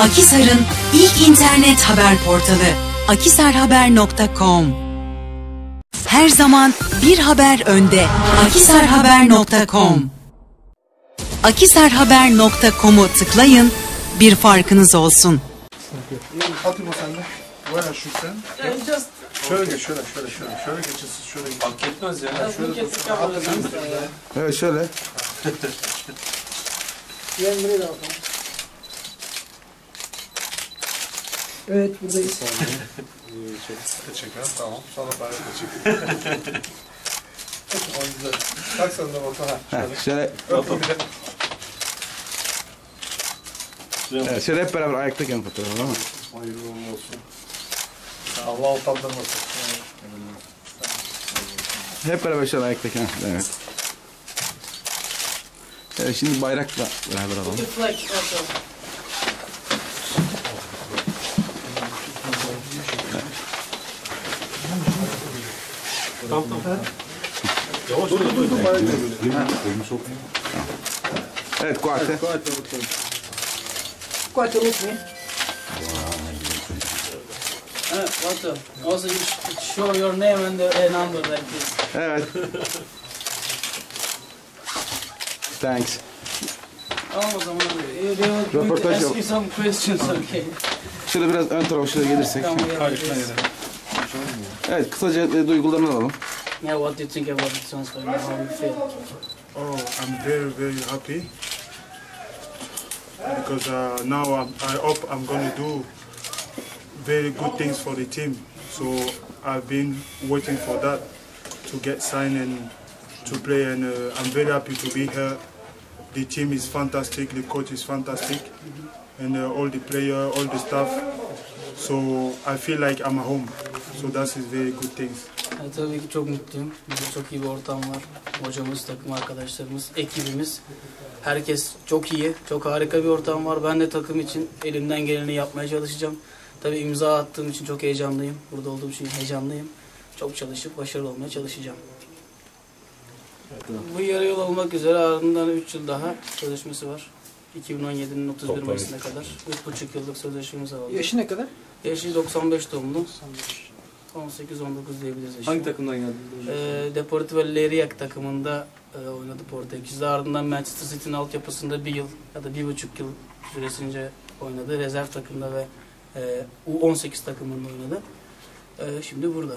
Akisar'ın ilk internet haber portalı akisarhaber.com Her zaman bir haber önde. akisarhaber.com akisarhaber.com'u tıklayın, bir farkınız olsun. Atayım o sende. Bayağı şükren. Şöyle geç, şöyle, şöyle, şöyle. Şöyle geçin siz, şöyle. Fark etmez ya. Şöyle dursun. Atın. Evet, şöyle. Evet buradayız. Teşekkür Tamam. Sonra bayrak teşekkür O güzel. Tak sen de Batu. Ha, şöyle. Şöyle, Öpün bir de. evet, şöyle hep beraber ayaktayken fotoğrafı değil mi? Hayırlı uğurlu olsun. Allah utandırmasın. Hep beraber şöyle ayaktayken. Evet. Evet, şimdi bayrakla beraber alalım. Evet, kuarte. A look me. Uh, what the? Also, you show your name and the number like this. Evet. Thanks. Tamam o zaman. Röportaj ask yok. you some questions, okay? Şöyle biraz ön tarafa şöyle gelirsek. Tamam, yeah, yes. Evet, kısaca e, duygularını alalım. Yeah, what do you think about the transfer? now? How you feel? Oh, I'm very, very happy because uh, now I'm, I hope I'm going to do very good things for the team. So I've been waiting for that to get signed and to play, and uh, I'm very happy to be here. The team is fantastic, the coach is fantastic, and uh, all the player, all the staff. So I feel like I'm at home. So that is very good things. Yani tabii ki çok mutluyum. Burada çok iyi bir ortam var. Hocamız, takım arkadaşlarımız, ekibimiz. Herkes çok iyi, çok harika bir ortam var. Ben de takım için elimden geleni yapmaya çalışacağım. Tabii imza attığım için çok heyecanlıyım. Burada olduğum için heyecanlıyım. Çok çalışıp başarılı olmaya çalışacağım. Bu yarı yol olmak üzere ardından 3 yıl daha sözleşmesi var. 2017'nin 31 Mayıs'ına kadar 3,5 yıllık sözleşmemiz var. Yaşı ne kadar? Yaşı 95 doğumlu. 18-19 diyebiliriz. Hangi takımdan geldin? Ee, Deportivo Leriak takımında e, oynadı Portekiz'de. Ardından Manchester City'nin altyapısında bir yıl ya da bir buçuk yıl süresince oynadı. Rezerv takımda ve e, U18 takımında oynadı. E, şimdi burada.